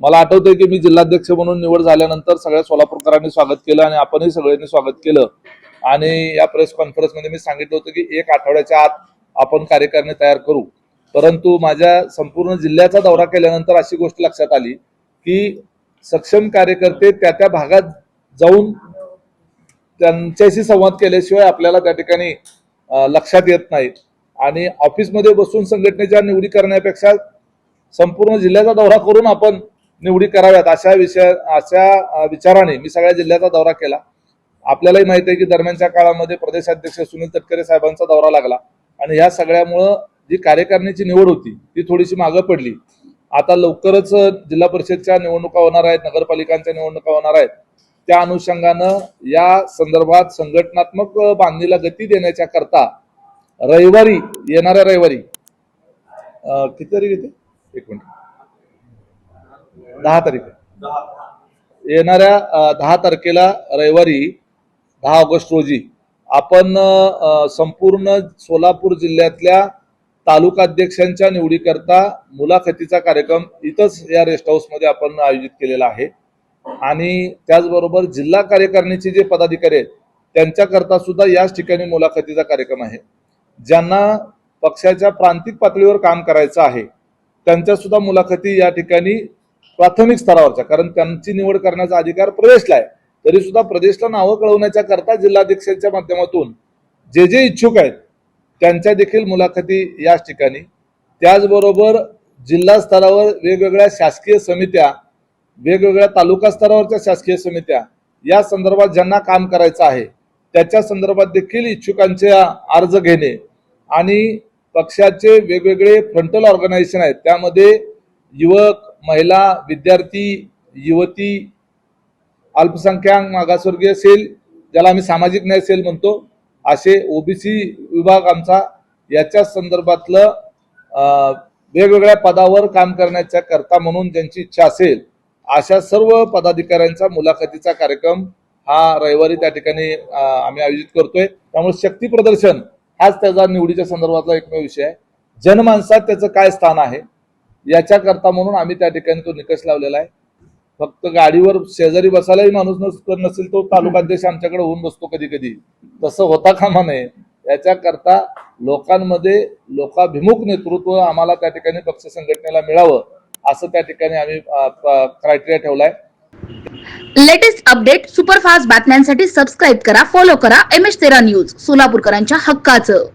मला आठवतंय की मी जिल्हाध्यक्ष म्हणून निवड झाल्यानंतर सगळ्या सोलापूरकरांनी स्वागत केलं आणि आपणही सगळ्यांनी स्वागत केलं. आणि या प्रेस कॉन्फरन्समध्ये मी सांगितलं होतं की एक आठवड्याच्या आत आपण कार्यकारिणी तयार करू. परंतु माझ्या संपूर्ण जिल्ह्याचा दौरा केल्यानंतर अशी गोष्ट लक्षात आली की सक्षम कार्यकर्ते त्या त्या भागात जाऊन त्यांच्याशी संवाद केल्याशिवाय आपल्याला त्या ठिकाणी लक्षात येत नाही. आणि ऑफिसमध्ये बसून संघटनेच्या निवडी करण्यापेक्षा संपूर्ण जिल्ह्याचा दौरा करून आपण निवडी कराव्यात अशा विषय अशा विचाराने मी सगळ्या जिल्ह्याचा दौरा केला. आपल्यालाही माहिती आहे की दरम्यानच्या काळामध्ये प्रदेशाध्यक्ष सुनील तटकरे साहेबांचा दौरा लागला. आणि ह्या सगळ्यामुळं जी कार्यकारिणीची निवड होती ती थोडीशी मागं पडली. आता लवकरच जिल्हा परिषदच्या निवडणुका होणार आहेत नगरपालिकांच्या निवडणुका होणार आहेत. त्या अनुषंगानं या संदर्भात संघटनात्मक बांधणीला गती देण्याच्या करता रविवारी येणाऱ्या रविवारी किती तारीख येते एक मिनिट. दहा तारीख. येणाऱ्या दहा तारखेला रविवारी दहा ऑगस्ट रोजी आपण संपूर्ण सोलापूर जिल्ह्यातल्या तालुका अध्यक्षांच्या निवडीकरता मुलाखतीचा कार्यक्रम इथंच या रेस्ट हाऊसमध्ये आपण आयोजित केलेला आहे. आणि त्याचबरोबर जिल्हा कार्यकारिणीचे जे पदाधिकारी आहेत त्यांच्याकरता सुद्धा याच ठिकाणी मुलाखतीचा कार्यक्रम आहे. ज्यांना पक्षाच्या प्रांतिक पातळीवर काम करायचं आहे त्यांच्या सुद्धा मुलाखती या ठिकाणी प्राथमिक स्तरावरच्या कारण त्यांची निवड करण्याचा अधिकार प्रदेशला आहे. तरी सुद्धा प्रदेशला नावं कळवण्याच्या करता जिल्हाध्यक्षांच्या माध्यमातून जे जे इच्छुक आहेत त्यांच्या देखील मुलाखती याच ठिकाणी. त्याचबरोबर जिल्हा स्तरावर वेगवेगळ्या शासकीय समित्या वेगवेगळ्या तालुका स्तरावरच्या शासकीय समित्या या संदर्भात ज्यांना काम करायचं आहे त्याच्या संदर्भात देखील इच्छुकांचे अर्ज घेणे आणि पक्षाचे वेगवेगळे फ्रंटल ऑर्गनायझेशन आहेत. त्यामध्ये युवक महिला विद्यार्थी युवती अल्पसंख्याक मागासवर्गीय सेल ज्याला आम्ही सामाजिक न्याय सेल म्हणतो असे ओबीसी विभाग आमचा याच्या संदर्भातलं वेगवेगळ्या पदावर काम करण्याच्या करता म्हणून ज्यांची इच्छा असेल अशा सर्व पदाधिकाऱ्यांचा मुलाखतीचा कार्यक्रम हा रविवारी त्या ठिकाणी आम्ही आयोजित करतोय. त्यामुळे शक्ती प्रदर्शन हाच त्याचा निवडीच्या संदर्भातला एकमेव विषय आहे. जनमानसात त्याचं काय स्थान आहे? याच्याकरता म्हणून आम्ही त्या ठिकाणी तो निकष लावलेला आहे. फक्त गाडीवर शेजारी बसायलाही माणूस नस- नसेल तो तालुकाध्यक्ष आमच्याकडे होऊन बसतो कधी कधी तसं होता कामा नये. याच्याकरता लोकांमध्ये लोकाभिमुख नेतृत्व आम्हाला त्या ठिकाणी पक्ष संघटनेला मिळावं असं त्या ठिकाणी आम्ही क्रायटेरिया ठेवलाय. लेटेस्ट अपडेट सुपरफास्ट बातम्यांसाठी सबस्क्राईब करा फॉलो करा एम एच तेरा न्यूज सोलापूरकरांच्या हक्काचं.